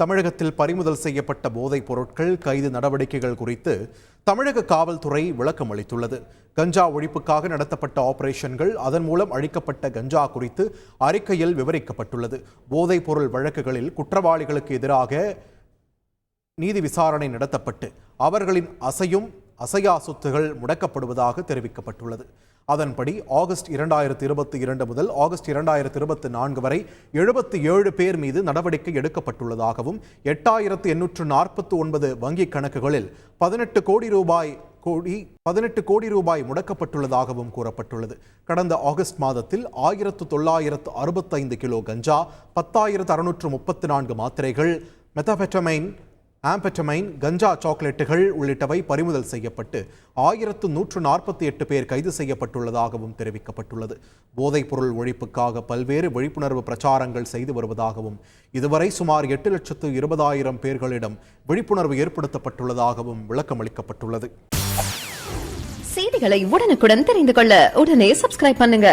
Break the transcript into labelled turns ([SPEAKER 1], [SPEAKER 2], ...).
[SPEAKER 1] தமிழகத்தில் பறிமுதல் செய்யப்பட்ட போதைப் பொருட்கள் கைது நடவடிக்கைகள் குறித்து தமிழக காவல்துறை விளக்கம் அளித்துள்ளது. கஞ்சா ஒழிப்புக்காக நடத்தப்பட்ட ஆபரேஷன்கள் அதன் மூலம் அழிக்கப்பட்ட கஞ்சா குறித்து அறிக்கையில் விவரிக்கப்பட்டுள்ளது. போதைப் பொருள் வழக்குகளில் குற்றவாளிகளுக்கு எதிராக நீதி விசாரணை நடத்தப்பட்டு அவர்களின் அசையும் அசையா சொத்துகள் முடக்கப்படுவதாக தெரிவிக்கப்பட்டுள்ளது. அதன்படி ஆகஸ்ட் இரண்டாயிரத்தி இருபத்தி இரண்டு முதல் ஆகஸ்ட் இரண்டாயிரத்தி இருபத்தி நான்கு வரை எழுபத்தி ஏழு பேர் மீது நடவடிக்கை எடுக்கப்பட்டுள்ளதாகவும் எட்டாயிரத்து எண்ணூற்று நாற்பத்தி ஒன்பது வங்கிக் கணக்குகளில் பதினெட்டு கோடி ரூபாய் கோடி பதினெட்டு கோடி ரூபாய் முடக்கப்பட்டுள்ளதாகவும் கூறப்பட்டுள்ளது. கடந்த ஆகஸ்ட் மாதத்தில் ஆயிரத்து தொள்ளாயிரத்து அறுபத்தைந்து கிலோ கஞ்சா பத்தாயிரத்து அறுநூற்று முப்பத்து நான்கு மாத்திரைகள் மெத்தபெட்டமைன் ஆம்பெட்டமைன் கஞ்சா சாக்லேட்டுகள் உள்ளிட்டவை பறிமுதல் செய்யப்பட்டு ஆயிரத்து நூற்று நாற்பத்தி எட்டு பேர் கைது செய்யப்பட்டுள்ளதாகவும் தெரிவிக்கப்பட்டுள்ளது. போதைப்பொருள் ஒழிப்புக்காக பல்வேறு விழிப்புணர்வு பிரச்சாரங்கள் செய்து வருவதாகவும் இதுவரை சுமார் எட்டு லட்சத்து இருபதாயிரம் பேர்களிடம் விழிப்புணர்வு ஏற்படுத்தப்பட்டுள்ளதாகவும் விளக்கமளிக்கப்பட்டுள்ளது.
[SPEAKER 2] செய்திகளை உடனுக்குடன் தெரிந்து கொள்ள உடனே சப்ஸ்கிரைப் பண்ணுங்க.